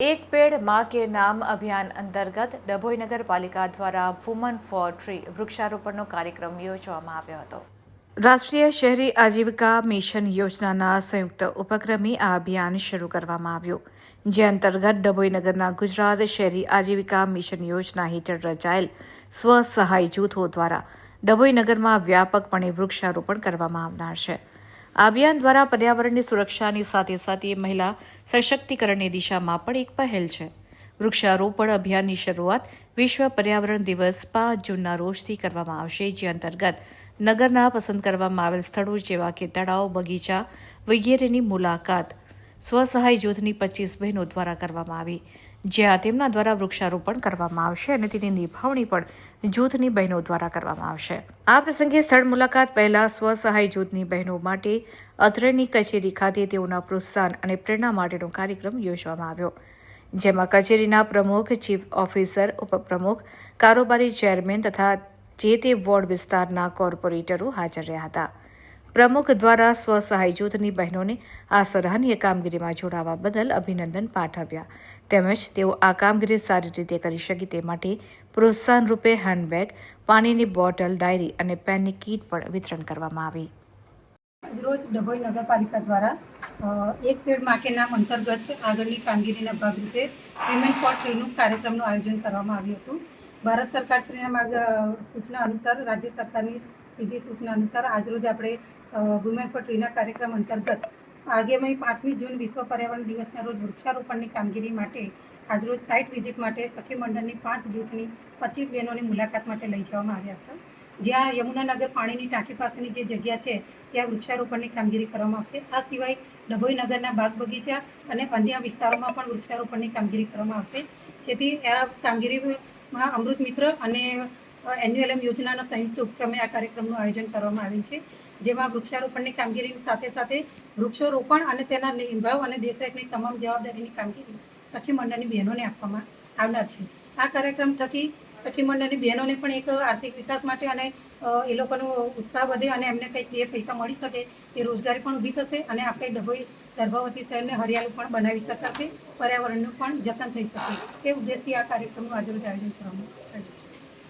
એક પેડમાં કે નામ અભિયાન અંતર્ગત ડભોઈ નગરપાલિકા દ્વારા વુમન ફોર ટ્રી વૃક્ષારોપણનો કાર્યક્રમ યોજવામાં આવ્યો હતો. રાષ્ટ્રીય શહેરી આજીવિકા મિશન યોજનાના સંયુક્ત ઉપક્રમે આ અભિયાન શરૂ કરવામાં આવ્યું, જે અંતર્ગત ડભોઈ નગરના ગુજરાત શહેરી આજીવિકા મિશન યોજના હેઠળ રચાયેલ સ્વ સહાય જૂથો દ્વારા ડભોઈ નગરમાં વ્યાપકપણે વૃક્ષારોપણ કરવામાં આવનાર છે. આ અભિયાન દ્વારા પર્યાવરણની સુરક્ષાની સાથે સાથે મહિલા સશક્તિકરણની દિશામાં પણ એક પહેલ છે. વૃક્ષારોપણ અભિયાનની શરૂઆત વિશ્વ પર્યાવરણ દિવસ પાંચ જૂનના રોજથી કરવામાં આવશે, જે અંતર્ગત નગરના પસંદ કરવામાં આવેલ સ્થળો જેવા કે તળાવ, બગીચા વગેરેની મુલાકાત સ્વસહાય જૂથની પચીસ બહેનો દ્વારા કરવામાં આવી, જ્યાં તેમના દ્વારા વૃક્ષારોપણ કરવામાં આવશે અને તેની નિભાવણી પણ જૂથની બહેનો દ્વારા કરવામાં આવશે. આ પ્રસંગે સ્થળ મુલાકાત પહેલા સ્વસહાય જૂથની બહેનો માટે અત્રેની કચેરી ખાતે તેઓના પ્રોત્સાહન અને પ્રેરણા માટેનો કાર્યક્રમ યોજવામાં આવ્યો, જેમાં કચેરીના પ્રમુખ, ચીફ ઓફિસર, ઉપપ્રમુખ, કારોબારી ચેરમેન તથા જે તે વોર્ડ વિસ્તારના કોર્પોરેટરો હાજર રહ્યા હતા. પ્રમુખ દ્વારા સ્વસહાય જૂથની બહેનોને આ સરાહનીય કામગીરીમાં જોડાવા બદલ અભિનંદન પાઠવ્યા. તેમજ તેઓ આ કામગીરી સારી રીતે કરી શકે તે માટે પ્રોત્સાહન રૂપે હેન્ડબેગ, પાણીની બોટલ, ડાયરી અને પેનની કીટ પણ વિતરણ કરવામાં આવી. રોજ ડભોઈ નગરપાલિકા દ્વારા એક પેડમાં નામ અંતર્ગત આગળની કામગીરીના ભાગરૂપે વિમેન ફોર ટ્રેનિંગ કાર્યક્રમનું આયોજન કરવામાં આવ્યું હતું. ભારત સરકારશ્રીના માર્ગ સૂચના અનુસાર, રાજ્ય સરકારની સીધી સૂચના અનુસાર આજરોજ આપણે વુમેન ફોર ટ્રીના કાર્યક્રમ અંતર્ગત આગામી પાંચમી જૂન વિશ્વ પર્યાવરણ દિવસના રોજ વૃક્ષારોપણની કામગીરી માટે આજરોજ સાઇટ વિઝિટ માટે સખી મંડળની પાંચ જૂથની પચીસ બહેનોની મુલાકાત માટે લઈ જવામાં આવ્યા હતા. જ્યાં યમુનાનગર પાણીની ટાંકી પાસેની જે જગ્યા છે, ત્યાં વૃક્ષારોપણની કામગીરી કરવામાં આવશે. આ સિવાય ડભોઈ નગરના બાગ બગીચા અને અન્ય વિસ્તારોમાં પણ વૃક્ષારોપણની કામગીરી કરવામાં આવશે. જેથી આ કામગીરીમાં અમૃત મિત્ર અને એન્યુએલએમ યોજનાના સંયુક્ત ઉપક્રમે આ કાર્યક્રમનું આયોજન કરવામાં આવેલ છે, જેમાં વૃક્ષારોપણની કામગીરીની સાથે સાથે વૃક્ષારોપણ અને તેના નિભાવ અને દેખરેખની તમામ જવાબદારીની કામગીરી સખી મંડળની બહેનોને આપવામાં આવનાર છે. આ કાર્યક્રમ થકી સખી મંડળની બહેનોને પણ એક આર્થિક વિકાસ માટે અને એ લોકોનો ઉત્સાહ વધે અને એમને કંઈક બે પૈસા મળી શકે એ રોજગારી પણ ઊભી થશે અને આપણે ડભોઈ ગર્ભાવતી શહેરને હરિયાળું પણ બનાવી શકાશે, પર્યાવરણનું પણ જતન થઈ શકે. એ ઉદ્દેશથી આ કાર્યક્રમનું આજરોજ આયોજન કરવામાં આવ્યું છે.